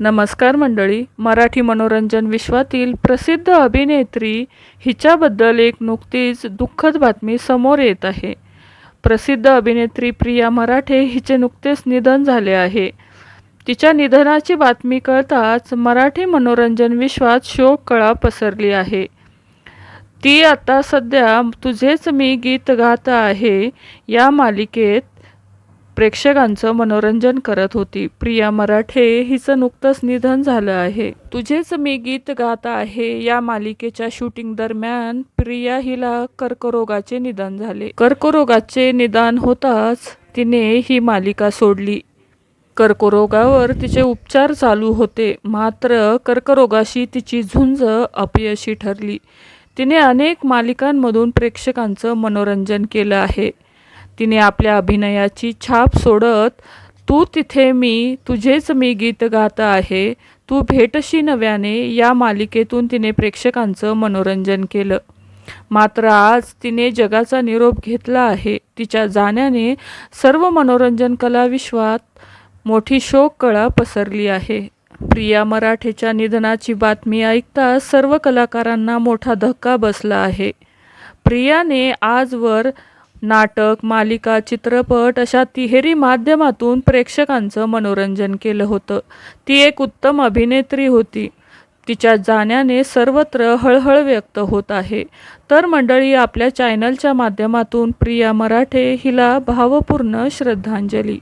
नमस्कार मंडळी मराठी मनोरंजन विश्वातील प्रसिद्ध अभिनेत्री हिच्याबद्दल एक नुकतीच दुःखद बातमी समोर येत आहे. प्रसिद्ध अभिनेत्री प्रिया मराठे हिचे नुकतेच निधन झाले आहे. तिच्या निधनाची बातमी कळताच मराठी मनोरंजन विश्वात शोककळा पसरली आहे. ती आता सध्या तुझेच मी गीत गात आहे या मालिकेत प्रेक्षकांचं मनोरंजन करत होती. प्रिया मराठे हिचं नुकतंच निधन झालं आहे. तुझेच मी गीत गात आहे. या मालिकेच्या शूटिंग दरम्यान प्रिया हिला कर्करोगाचे निधन झाले. कर्करोगाचे निदान होताच तिने ही मालिका सोडली. कर्करोगावर तिचे उपचार चालू होते. मात्र कर्करोगाशी तिची झुंज अपयशी ठरली. तिने अनेक मालिकांमधून प्रेक्षकांचं मनोरंजन केलं आहे. तिने आपल्या अभिनयाची छाप सोडत तू तिथे मी तुझेच मी गीत गात आहे. तू भेटशी नव्याने. या मालिकेतून तिने प्रेक्षकांचं मनोरंजन केलं. मात्र आज तिने जगाचा निरोप घेतला आहे. तिच्या जाण्याने सर्व मनोरंजन कला विश्वात मोठी शोककळा पसरली आहे. प्रिया मराठेच्या निधनाची बातमी ऐकता सर्व कलाकारांना मोठा धक्का बसला आहे. प्रियाने आजवर नाटक मालिका चित्रपट अशा तिहेरी माध्यमातून प्रेक्षकांचं मनोरंजन केलं होतं. ती एक उत्तम अभिनेत्री होती. तिच्या जाण्याने सर्वत्र हळहळ व्यक्त होत आहे. तर मंडळी आपल्या चॅनलच्या माध्यमातून प्रिया मराठे हिला भावपूर्ण श्रद्धांजली.